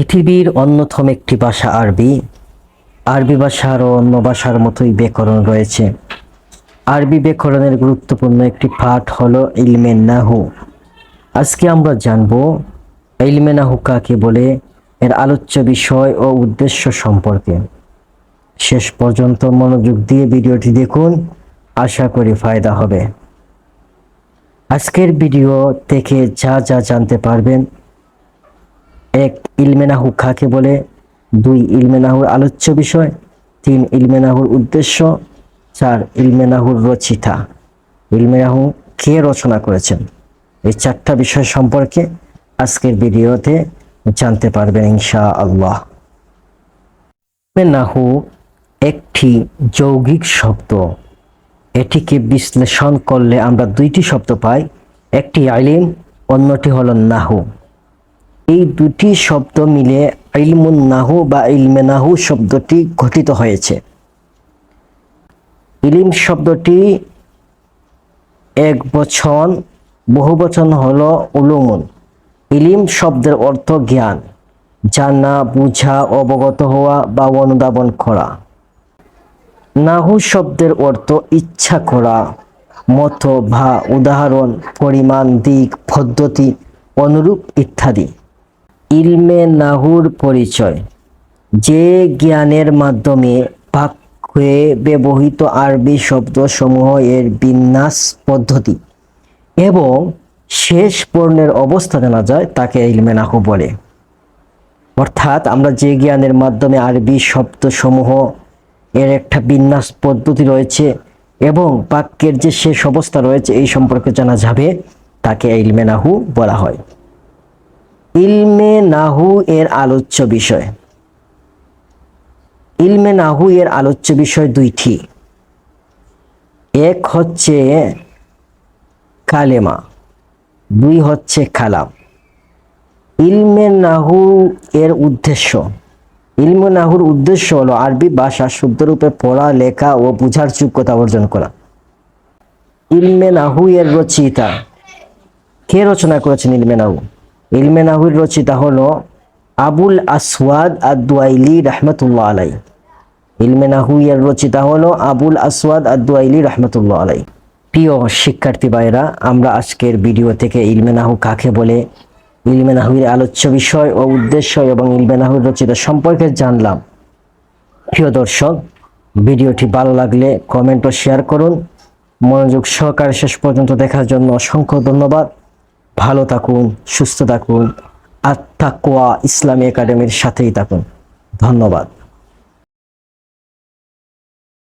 পৃথিবীর অন্যতম একটি ভাষা আরবি। আরবি ভাষার ও অন্য ভাষার মতোই ব্যাকরণ রয়েছে। আরবি ব্যাকরণের গুরুত্বপূর্ণ একটি পাঠ হলো ইলমে নাহু। আজকে আমরা জানব, ইলমে নাহু কাকে বলে, এর আলোচ্য বিষয় ও উদ্দেশ্য সম্পর্কে। শেষ পর্যন্ত মনোযোগ দিয়ে ভিডিওটি দেখুন, আশা করি ফায়দা হবে। আজকের ভিডিও থেকে যা যা জানতে পারবেন, এক ইলমেনাহু কাকে বলে? দুই ইলমেনাহুর আলোচ্য বিষয়। তিন ইলমেনাহুর উদ্দেশ্য। চার ইলমেনাহুর রচিতা। ইলমেনাহু কে রচনা করেছেন? এই চারটা বিষয় সম্পর্কে আজকের ভিডিওতে জানতে পারবেন ইনশা আল্লাহ ইলমেনাহু একটি যৌগিক শব্দ। এটিকে বিশ্লেষণ করলে আমরা দুইটি শব্দ পাই। একটি আইলিম, অন্যটি হলো নাহু। এই দুটি শব্দ মিলে ইলমুন নাহু বা ইলমে নাহু শব্দটি গঠিত হয়েছে। ইলিম শব্দটি এক বচন বহু বচন হলো উলুমুন। ইলিম শব্দের অর্থ জ্ঞান, জানা, বুঝা, অবগত হওয়া বা অনুধাবন করা। নাহু শব্দের অর্থ ইচ্ছা করা, মত ভা উদাহরণ, পরিমাণ, দিক, পদ্ধতি, অনুরূপ ইত্যাদি। ইলমে নাহুর পরিচয়। যে জ্ঞানের মাধ্যমে বাক্যে ব্যবহৃত আরবি শব্দসমূহ এর বিন্যাস পদ্ধতি এবং শেষ বর্ণের অবস্থা জানা যায়, তাকে ইলমে নাহু বলে। অর্থাৎ আমরা যে জ্ঞানের মাধ্যমে আরবি শব্দসমূহ এর একটা বিন্যাস পদ্ধতি রয়েছে এবং বাক্যের যে শেষ অবস্থা রয়েছে, এই সম্পর্কে জানা যাবে, তাকে ইলমে নাহু বলা হয়। ইলমে নাহু এর আলোচ্য বিষয়। ইলমে নাহু এর আলোচ্য বিষয় দুইটি। এক হচ্ছে কালেমা, দুই হচ্ছে কালাম। ইলমে নাহু এর উদ্দেশ্য, ইলমে নাহুর উদ্দেশ্য হলো আরবি ভাষা শুদ্ধরূপে পড়া, লেখা ও বুঝার যোগ্যতা অর্জন করা। ইলমে নাহু এর রচয়িতা কে রচনা করেছেন ইলমে নাহু? ইলমে নাহুর রচিতা হলো আবুল আসওয়াদ আদুয়াইলি রহমতুল্লাহ আলাই ইলমে নাহু এর রচিতা হল আবুল আসওয়াদ আদুয়াইলি রহমতুল্লাহ আলাই প্রিয় শিক্ষার্থী ভাইরা আমরা আজকের ভিডিও থেকে ইলমে নাহু কাকে বলে, ইলমে নাহুর আলোচ্য বিষয় ও উদ্দেশ্য এবং ইলমে নাহুর রচিত সম্পর্কে জানলাম। প্রিয় দর্শক, ভিডিওটি ভালো লাগলে কমেন্ট ও শেয়ার করুন। মনোযোগ সহকারে শেষ পর্যন্ত দেখার জন্য অসংখ্য ধন্যবাদ। ভালো থাকুন সুস্থ থাকুন আর তাকোয়া ইসলামী একাডেমির সাথেই থাকুন। ধন্যবাদ।